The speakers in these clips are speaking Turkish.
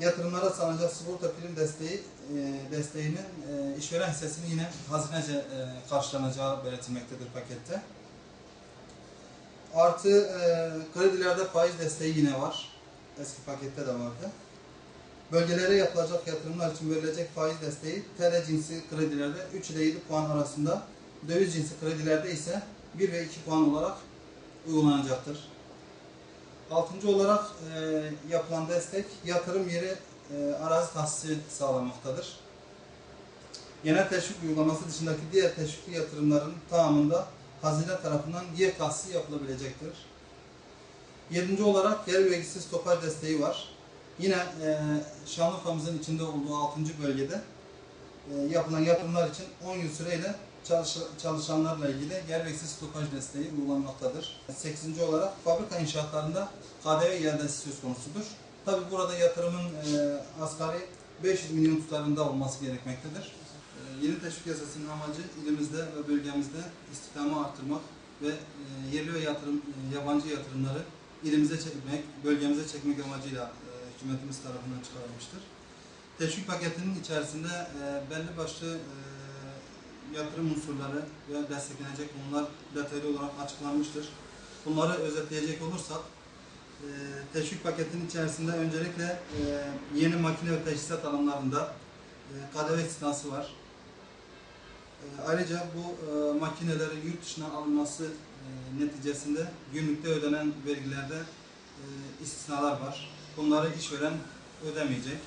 yatırımlara sağlanacak sigorta prim desteği e, desteğinin e, işveren hissesini yine hazinece e, karşılanacağı belirtilmektedir pakette. Artı e, kredilerde faiz desteği yine var. Eski pakette de vardı. Bölgelere yapılacak yatırımlar için verilecek faiz desteği TL cinsi kredilerde 3 ile 7 puan arasında, döviz cinsi kredilerde ise 1 ve 2 puan olarak uygulanacaktır. Altıncı olarak e, yapılan destek yatırım yeri e, arazi tahsisi sağlamaktadır. Genel teşvik uygulaması dışındaki diğer teşvikli yatırımların tamamında hazine tarafından yer tahsisi yapılabilecektir. Yedinci olarak yer vergisi stopaj desteği var. Yine e, Şanlıurfa'mızın içinde olduğu 6. bölgede e, yapılan yatırımlar için 10 yıl süreyle çalış, çalışanlarla ilgili yer vergisi stopaj desteği uygulanmaktadır. 8. olarak fabrika inşaatlarında KDV iadesi söz konusudur. Tabi burada yatırımın e, asgari 500 milyon tutarında olması gerekmektedir. E, yeni teşvik yasasının amacı ilimizde ve bölgemizde istihdamı artırmak ve e, yerli ve yatırım, e, yabancı yatırımları ilimize çekmek, bölgemize çekmek amacıyla e, hükümetimiz tarafından çıkarılmıştır. Teşvik paketinin içerisinde belli başlı yatırım unsurları ve desteklenecek konular detaylı olarak açıklanmıştır. Bunları özetleyecek olursak, e, teşvik paketinin içerisinde öncelikle e, yeni makine ve teçhizat alanlarında e, KDV istisnası var. E, ayrıca bu e, makinelerin yurt dışına alınması e, neticesinde günlükte ödenen vergilerde e, istisnalar var. Bunları işveren ödemeyecek.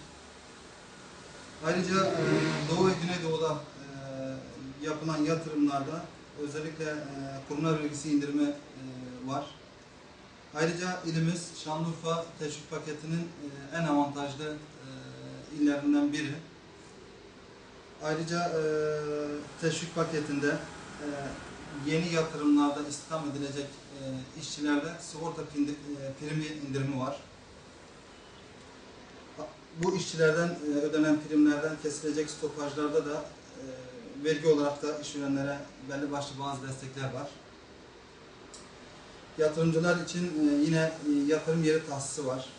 Ayrıca e, Doğu ve Güneydoğu'da yapılan yatırımlarda özellikle e, kurumlar vergisi indirimi e, var. Ayrıca ilimiz Şanlıurfa teşvik paketinin e, en avantajlı e, illerinden biri. Ayrıca e, teşvik paketinde e, yeni yatırımlarda istihdam edilecek e, işçilerde sigorta e, primi indirimi var. Bu işçilerden e, ödenen primlerden kesilecek stopajlarda da e, vergi olarak da işverenlere belli başlı bazı destekler var. Yatırımcılar için e, yine e, yatırım yeri tahsisi var.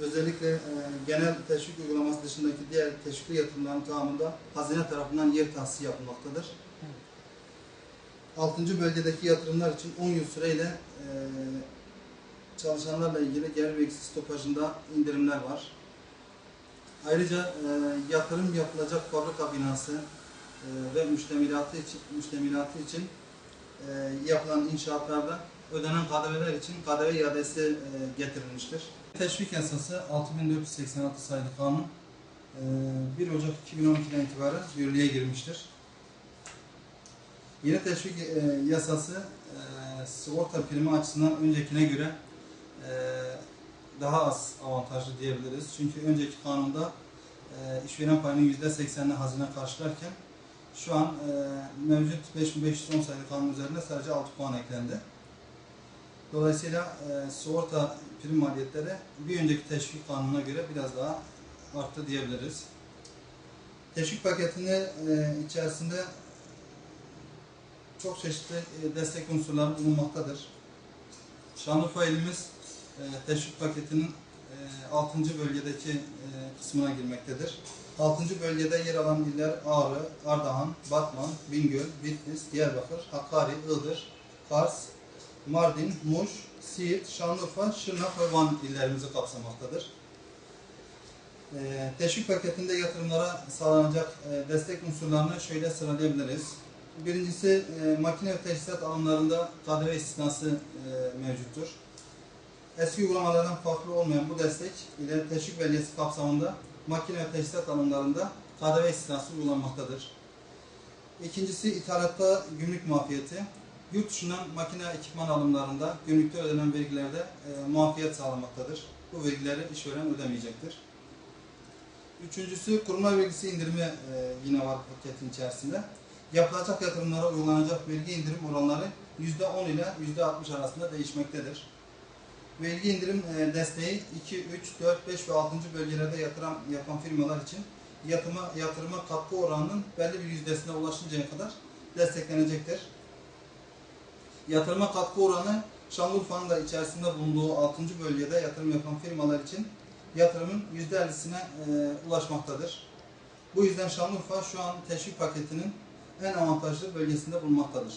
Özellikle e, genel teşvik uygulaması dışındaki diğer teşvikli yatırımların tamamında hazine tarafından yer tahsisi yapılmaktadır. 6. bölgedeki yatırımlar için 10 yıl süreyle çalışanlarla ilgili gelir vergisi stopajında indirimler var. Ayrıca e, yatırım yapılacak fabrika binası ve müştemilatı için, müştemilatı için e, yapılan inşaatlarda ödenen KDV'ler için KDV iadesi e, getirilmiştir. Teşvik yasası 6486 sayılı kanun e, 1 Ocak 2012'den itibaren yürürlüğe girmiştir. Yeni teşvik e, yasası e, sigorta primi açısından öncekine göre e, daha az avantajlı diyebiliriz. Çünkü önceki kanunda e, işveren payının %80'ini hazine karşılarken şu an e, mevcut 5510 sayılı kanun üzerinde sadece 6 puan eklendi. Dolayısıyla e, sigorta prim maliyetleri bir önceki teşvik kanununa göre biraz daha arttı diyebiliriz. Teşvik paketinin e, içerisinde çok çeşitli e, destek unsurları bulunmaktadır. Şanlıurfa ilimiz e, teşvik paketinin 6. bölgedeki e, kısmına girmektedir. 6. bölgede yer alan iller Ağrı, Ardahan, Batman, Bingöl, Bitlis, Diyarbakır, Hakkari, Iğdır, Kars, Mardin, Muş, Siirt, Şanlıurfa, Şırnak ve Van illerimizi kapsamaktadır. E, teşvik paketinde yatırımlara sağlanacak e, destek unsurlarını şöyle sıralayabiliriz. Birincisi e, makine ve teçhizat alanlarında KDV istisnası mevcuttur. Eski uygulamalardan farklı olmayan bu destek ile teşvik belgesi kapsamında makine ve teçhizat alanlarında KDV istisnası uygulanmaktadır. İkincisi ithalatta gümrük muafiyeti. Yurt dışından makine ekipman alımlarında gümrükte ödenen vergilerde e, muafiyet sağlamaktadır. Bu vergileri işveren ödemeyecektir. Üçüncüsü kurumlar vergisi indirimi e, yine var paketin içerisinde. Yapılacak yatırımlara uygulanacak vergi indirim oranları %10 ile %60 arasında değişmektedir. Vergi indirim e, desteği 2, 3, 4, 5 ve 6. bölgelerde yatırım yapan firmalar için yatırıma, yatırıma katkı oranının belli bir yüzdesine ulaşıncaya kadar desteklenecektir. Yatırıma katkı oranı Şanlıurfa'nın da içerisinde bulunduğu 6. bölgede yatırım yapan firmalar için yatırımın %50'sine e, ulaşmaktadır. Bu yüzden Şanlıurfa şu an teşvik paketinin en avantajlı bölgesinde bulunmaktadır.